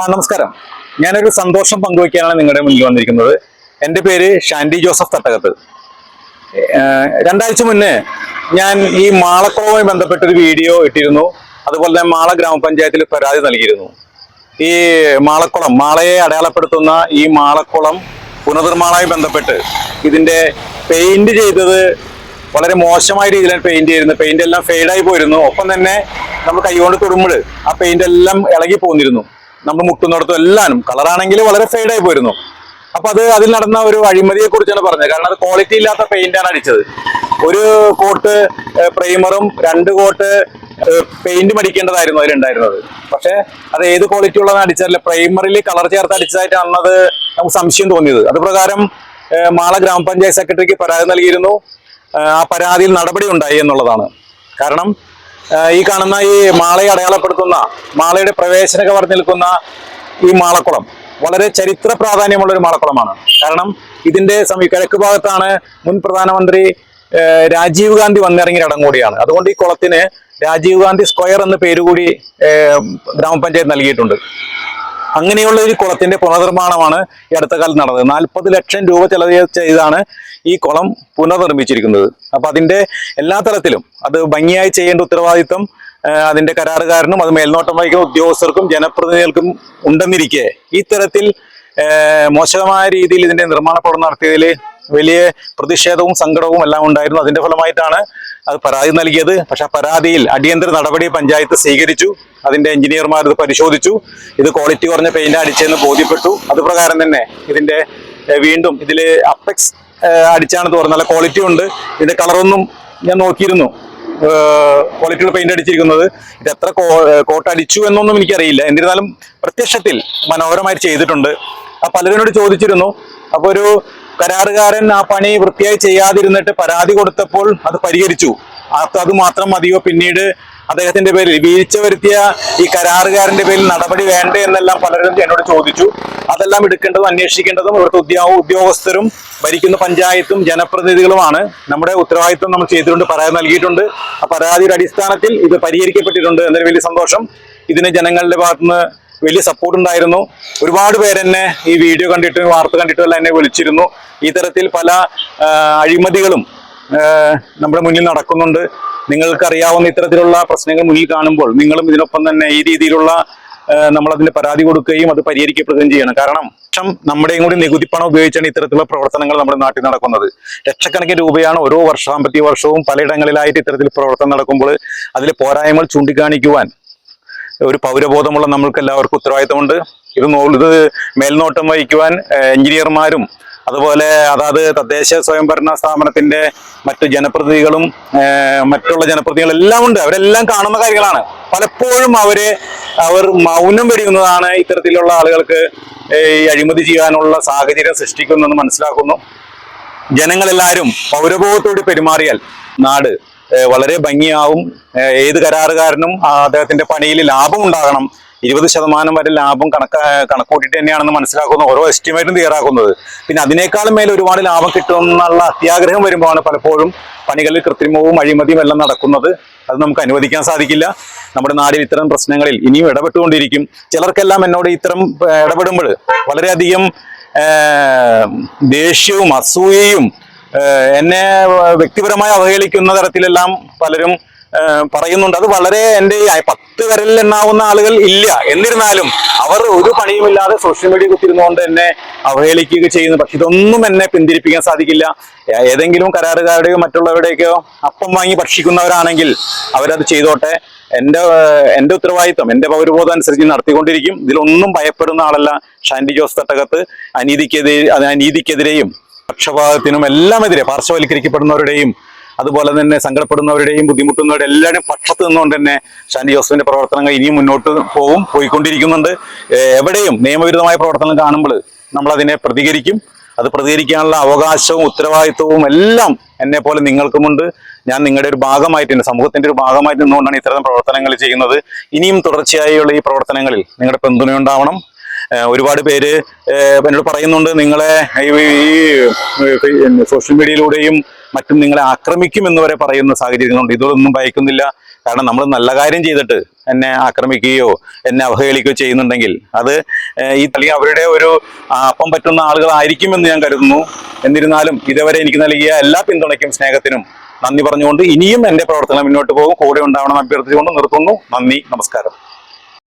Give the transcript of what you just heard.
ആ നമസ്കാരം. ഞാനൊരു സന്തോഷം പങ്കുവയ്ക്കാനാണ് നിങ്ങളുടെ മുന്നിൽ വന്നിരിക്കുന്നത്. എന്റെ പേര് ഷാൻഡി ജോസഫ് തട്ടകത്ത്. രണ്ടാഴ്ച മുന്നേ ഞാൻ ഈ മാളക്കുളവുമായി ബന്ധപ്പെട്ടൊരു വീഡിയോ ഇട്ടിരുന്നു. അതുപോലെ തന്നെ മാള ഗ്രാമപഞ്ചായത്തിൽ പരാതി നൽകിയിരുന്നു. ഈ മാളക്കുളം മാളയെ അടയാളപ്പെടുത്തുന്ന ഈ മാളക്കുളം പുനർനിർമ്മാണവുമായി ബന്ധപ്പെട്ട് ഇതിന്റെ പെയിന്റ് ചെയ്തത് വളരെ മോശമായ രീതിയിലാണ് പെയിന്റ് ചെയ്തിരുന്നത്. പെയിന്റ് എല്ലാം ഫെയ്ഡായി പോയിരുന്നു. ഒപ്പം തന്നെ നമ്മൾ കൈകൊണ്ട് തൊടുമ്പോൾ ആ പെയിന്റ് എല്ലാം ഇളകി പോന്നിരുന്നു. നമ്മൾ മുട്ടുന്നിടത്തും എല്ലാനും. കളറാണെങ്കിൽ വളരെ ഫെയ്ഡായി പോയിരുന്നു. അപ്പൊ അത് അതിൽ നടന്ന ഒരു അഴിമതിയെ കുറിച്ചാണ് പറഞ്ഞത്. കാരണം അത് ക്വാളിറ്റി ഇല്ലാത്ത പെയിന്റാണ് അടിച്ചത്. ഒരു കോട്ട് പ്രൈമറും രണ്ട് കോട്ട് പെയിന്റും അടിക്കേണ്ടതായിരുന്നു അതിലുണ്ടായിരുന്നത്. പക്ഷെ അത് ഏത് ക്വാളിറ്റി ഉള്ളതാണ് അടിച്ചതല്ല പ്രൈമറിൽ കളർ ചേർത്ത് അടിച്ചതായിട്ടാണത് നമുക്ക് സംശയം തോന്നിയത്. അത് പ്രകാരം മാള ഗ്രാമപഞ്ചായത്ത് സെക്രട്ടറിക്ക് പരാതി നൽകിയിരുന്നു. ആ പരാതിയിൽ നടപടി ഉണ്ടായി എന്നുള്ളതാണ്. കാരണം ഈ കാണുന്ന ഈ മാളയെ അടയാളപ്പെടുത്തുന്ന മാളയുടെ പ്രവേശന കവർ നിൽക്കുന്ന ഈ മാളക്കുളം വളരെ ചരിത്ര പ്രാധാന്യമുള്ള ഒരു മാളക്കുളമാണ്. കാരണം ഇതിന്റെ സമീ കിഴക്ക് ഭാഗത്താണ് മുൻ പ്രധാനമന്ത്രി രാജീവ് ഗാന്ധി വന്നിറങ്ങിയ ഇടം കൂടിയാണ്. അതുകൊണ്ട് ഈ കുളത്തിന് രാജീവ് ഗാന്ധി സ്ക്വയർ എന്ന പേര് കൂടി ഗ്രാമപഞ്ചായത്ത് നൽകിയിട്ടുണ്ട്. അങ്ങനെയുള്ള ഒരു കുളത്തിന്റെ പുനർനിർമ്മാണമാണ് ഈ അടുത്ത കാലത്ത് നടന്നത്. നാൽപ്പത് ലക്ഷം രൂപ ചെലവ് ചെയ്താണ് ഈ കുളം പുനർനിർമ്മിച്ചിരിക്കുന്നത്. അപ്പൊ അതിന്റെ എല്ലാ തരത്തിലും അത് ഭംഗിയായി ചെയ്യേണ്ട ഉത്തരവാദിത്തം അതിന്റെ കരാറുകാരനും അത് മേൽനോട്ടം വഹിക്കുന്ന ഉദ്യോഗസ്ഥർക്കും ജനപ്രതിനിധികൾക്കും ഉണ്ടെന്നിരിക്കെ. ഈ തരത്തിൽ ആ, മോശമായ രീതിയിൽ ഇതിന്റെ നിർമ്മാണ പ്രവർത്തനം നടത്തിയതിൽ വലിയ പ്രതിഷേധവും സങ്കടവും എല്ലാം ഉണ്ടായിരുന്നു. അതിന്റെ ഫലമായിട്ടാണ് അത് പരാതി നൽകിയത്. പക്ഷെ ആ പരാതിയിൽ അടിയന്തര നടപടി പഞ്ചായത്ത് സ്വീകരിച്ചു. അതിന്റെ എഞ്ചിനീയർമാർ ഇത് പരിശോധിച്ചു. ഇത് ക്വാളിറ്റി കുറഞ്ഞ പെയിന്റ് അടിച്ചെന്ന് ബോധ്യപ്പെട്ടു. അത് പ്രകാരം തന്നെ ഇതിന്റെ വീണ്ടും ഇതിൽ അപ്പെക്സ് അടിച്ചാണ് തോന്നുന്നത്. നല്ല ക്വാളിറ്റി ഉണ്ട്. ഇതിന്റെ കളറൊന്നും ഞാൻ നോക്കിയിരുന്നു. ക്വാളിറ്റിയുടെ പെയിന്റ് അടിച്ചിരിക്കുന്നത്. ഇത് എത്ര കോട്ട് അടിച്ചു എന്നൊന്നും എനിക്കറിയില്ല. എന്നിരുന്നാലും പ്രത്യക്ഷത്തിൽ മനോഹരമായിട്ട് ചെയ്തിട്ടുണ്ട്. ആ പലരോട് ചോദിച്ചിരുന്നു. അപ്പൊ ഒരു കരാറുകാരൻ ആ പണി വൃത്തിയായി ചെയ്യാതിരുന്നിട്ട് പരാതി കൊടുത്തപ്പോൾ അത് പരിഹരിച്ചു. അത് മാത്രം മതിയോ? പിന്നീട് അദ്ദേഹത്തിന്റെ പേരിൽ വീഴ്ച വരുത്തിയ ഈ കരാറുകാരന്റെ പേരിൽ നടപടി വേണ്ടേ എന്നെല്ലാം പലരും എന്നോട് ചോദിച്ചു. അതെല്ലാം എടുക്കേണ്ടതും അന്വേഷിക്കേണ്ടതും ഇവിടുത്തെ ഉദ്യോഗ ഉദ്യോഗസ്ഥരും ഭരിക്കുന്ന പഞ്ചായത്തും ജനപ്രതിനിധികളുമാണ്. നമ്മുടെ ഉത്തരവാദിത്വം നമ്മൾ ചെയ്തിട്ടുണ്ട് പരാതി നൽകിയിട്ടുണ്ട്. ആ പരാതിയുടെ അടിസ്ഥാനത്തിൽ ഇത് പരിഹരിക്കപ്പെട്ടിട്ടുണ്ട് എന്നൊരു വലിയ സന്തോഷം. ഇതിന് ജനങ്ങളുടെ ഭാഗത്തുനിന്ന് വലിയ സപ്പോർട്ട് ഉണ്ടായിരുന്നു. ഒരുപാട് പേരെന്നെ ഈ വീഡിയോ കണ്ടിട്ടും വാർത്ത കണ്ടിട്ടും എന്നെ വിളിച്ചിരുന്നു. ഇത്തരത്തിൽ തരത്തിൽ പല അഴിമതികളും നമ്മുടെ മുന്നിൽ നടക്കുന്നുണ്ട്. നിങ്ങൾക്കറിയാവുന്ന ഇത്തരത്തിലുള്ള പ്രശ്നങ്ങൾ മുന്നിൽ കാണുമ്പോൾ നിങ്ങളും ഇതിനൊപ്പം തന്നെ ഈ രീതിയിലുള്ള അതിന് പരാതി കൊടുക്കുകയും അത് പരിഹരിക്കപ്പെടുകയും ചെയ്യണം. കാരണം ലക്ഷം നമ്മുടെയും കൂടി നികുതി പണം ഉപയോഗിച്ചാണ് ഇത്തരത്തിലുള്ള പ്രവർത്തനങ്ങൾ നമ്മുടെ നാട്ടിൽ നടക്കുന്നത്. ലക്ഷക്കണക്കിന് രൂപയാണ് ഓരോ വർഷ സാമ്പത്തിക വർഷവും പലയിടങ്ങളിലായിട്ട് ഇത്തരത്തിൽ പ്രവർത്തനം നടക്കുമ്പോൾ അതിലെ പോരായ്മകൾ ചൂണ്ടിക്കാണിക്കുവാൻ ഒരു പൗരബോധമുള്ള നമ്മൾക്ക് എല്ലാവർക്കും ഉത്തരവാദിത്തമുണ്ട്. ഇത് ഇത് മേൽനോട്ടം വഹിക്കുവാൻ എഞ്ചിനീയർമാരും അതുപോലെ അതാത് തദ്ദേശ സ്വയംഭരണ സ്ഥാപനത്തിന്റെ മറ്റു ജനപ്രതിനിധികളും മറ്റുള്ള ജനപ്രതിനിധികളും എല്ലാം ഉണ്ട്. അവരെല്ലാം കാണുന്ന കാര്യങ്ങളാണ്. പലപ്പോഴും അവർ അവർ മൗനം വെടിയുന്നതാണ് ഇത്തരത്തിലുള്ള ആളുകൾക്ക് ഈ അഴിമതി ചെയ്യാനുള്ള സാഹചര്യം സൃഷ്ടിക്കുന്നതെന്ന് മനസ്സിലാക്കുന്നു. ജനങ്ങളെല്ലാവരും പൗരബോധത്തോട് പെരുമാറിയാൽ നാട് വളരെ ഭംഗിയാവും. ഏത് കരാറുകാരനും അദ്ദേഹത്തിന്റെ പണിയിൽ ലാഭം ഉണ്ടാകണം ഇരുപത് ശതമാനം വരെ ലാഭം കണക്ക കണക്കൂട്ടിട്ട് തന്നെയാണെന്ന് മനസ്സിലാക്കുന്ന ഓരോ എസ്റ്റിമേറ്റും തയ്യാറാക്കുന്നത്. പിന്നെ അതിനേക്കാളും മേലെ ഒരുപാട് ലാഭം കിട്ടുമെന്നുള്ള അത്യാഗ്രഹം വരുമ്പോഴാണ് പലപ്പോഴും പണികളിൽ കൃത്രിമവും അഴിമതിയും എല്ലാം നടക്കുന്നത്. അത് നമുക്ക് അനുവദിക്കാൻ സാധിക്കില്ല. നമ്മുടെ നാടിൽ ഇത്തരം പ്രശ്നങ്ങളിൽ ഇനിയും ഇടപെട്ടുകൊണ്ടിരിക്കും. ചിലർക്കെല്ലാം എന്നോട് ഇത്തരം ഇടപെടുമ്പോൾ വളരെയധികം ദേഷ്യവും അസൂയയും എന്നെ വ്യക്തിപരമായി അവഹേളിക്കുന്ന തരത്തിലെല്ലാം പലരും പറയുന്നുണ്ട്. അത് വളരെ എന്റെ ഈ പത്ത് വിരലിൽ എണ്ണാവുന്ന ആളുകൾ ഇല്ല. എന്നിരുന്നാലും അവർ ഒരു പണിയുമില്ലാതെ സോഷ്യൽ മീഡിയ കുത്തിരുന്നുകൊണ്ട് എന്നെ അവഹേളിക്കുക ചെയ്യുന്നു. പക്ഷെ ഇതൊന്നും എന്നെ പിന്തിരിപ്പിക്കാൻ സാധിക്കില്ല. ഏതെങ്കിലും കരാറുകാരുടെയോ മറ്റുള്ളവരുടെയൊക്കെയോ അപ്പം വാങ്ങി ഭക്ഷിക്കുന്നവരാണെങ്കിൽ അവരത് ചെയ്തോട്ടെ. എന്റെ എന്റെ ഉത്തരവാദിത്വം എന്റെ പൗരബോധം അനുസരിച്ച് നടത്തിക്കൊണ്ടിരിക്കും. ഇതിലൊന്നും ഭയപ്പെടുന്ന ആളല്ല ഷാൻഡി ജോസ് തട്ടകത്ത്. അനീതിക്കെതിരെ അനീതിക്കെതിരെയും പക്ഷപാതത്തിനും എല്ലാം എതിരെ പാർശ്വവൽക്കരിക്കപ്പെടുന്നവരുടെയും അതുപോലെ തന്നെ സങ്കടപ്പെടുന്നവരുടെയും ബുദ്ധിമുട്ടുന്നവരുടെ എല്ലാവരുടെയും പക്ഷത്ത് നിന്നുകൊണ്ട് തന്നെ ഷാനി ജോസഫിന്റെ പ്രവർത്തനങ്ങൾ ഇനിയും മുന്നോട്ട് പോവും പോയിക്കൊണ്ടിരിക്കുന്നുണ്ട് എവിടെയും നിയമവിരുദ്ധമായ പ്രവർത്തനം കാണുമ്പോൾ നമ്മൾ അതിനെ പ്രതികരിക്കും അത് പ്രതികരിക്കാനുള്ള അവകാശവും ഉത്തരവാദിത്വവും എല്ലാം എന്നെ പോലെ നിങ്ങൾക്കുമുണ്ട് ഞാൻ നിങ്ങളുടെ ഒരു ഭാഗമായിട്ട് തന്നെ സമൂഹത്തിന്റെ ഒരു ഭാഗമായിട്ട് നിന്നുകൊണ്ടാണ് ഇത്തരം പ്രവർത്തനങ്ങൾ ചെയ്യുന്നത് ഇനിയും തുടർച്ചയായുള്ള ഈ പ്രവർത്തനങ്ങളിൽ നിങ്ങളുടെ പിന്തുണയുണ്ടാവണം ഒരുപാട് പേര് എന്നോട് പറയുന്നുണ്ട് നിങ്ങളെ ഈ സോഷ്യൽ മീഡിയയിലൂടെയും മറ്റും നിങ്ങളെ ആക്രമിക്കും എന്ന് വരെ പറയുന്ന സാഹചര്യങ്ങളുണ്ട്. ഇതൊന്നും ഭയക്കുന്നില്ല. കാരണം നമ്മൾ നല്ല കാര്യം ചെയ്തിട്ട് എന്നെ ആക്രമിക്കുകയോ എന്നെ അവഹേളിക്കുകയോ ചെയ്യുന്നുണ്ടെങ്കിൽ അത് ഈ അല്ലെങ്കിൽ അവരുടെ ഒരു അപ്പം പറ്റുന്ന ആളുകളായിരിക്കുമെന്ന് ഞാൻ കരുതുന്നു. എന്നിരുന്നാലും ഇതുവരെ എനിക്ക് നൽകിയ എല്ലാ പിന്തുണയ്ക്കും സ്നേഹത്തിനും നന്ദി പറഞ്ഞുകൊണ്ട് ഇനിയും എന്റെ പ്രവർത്തനം മുന്നോട്ട് പോകും. കൂടെ ഉണ്ടാവണം അഭ്യർത്ഥിച്ചുകൊണ്ട് നിർത്തുന്നു. നന്ദി നമസ്കാരം.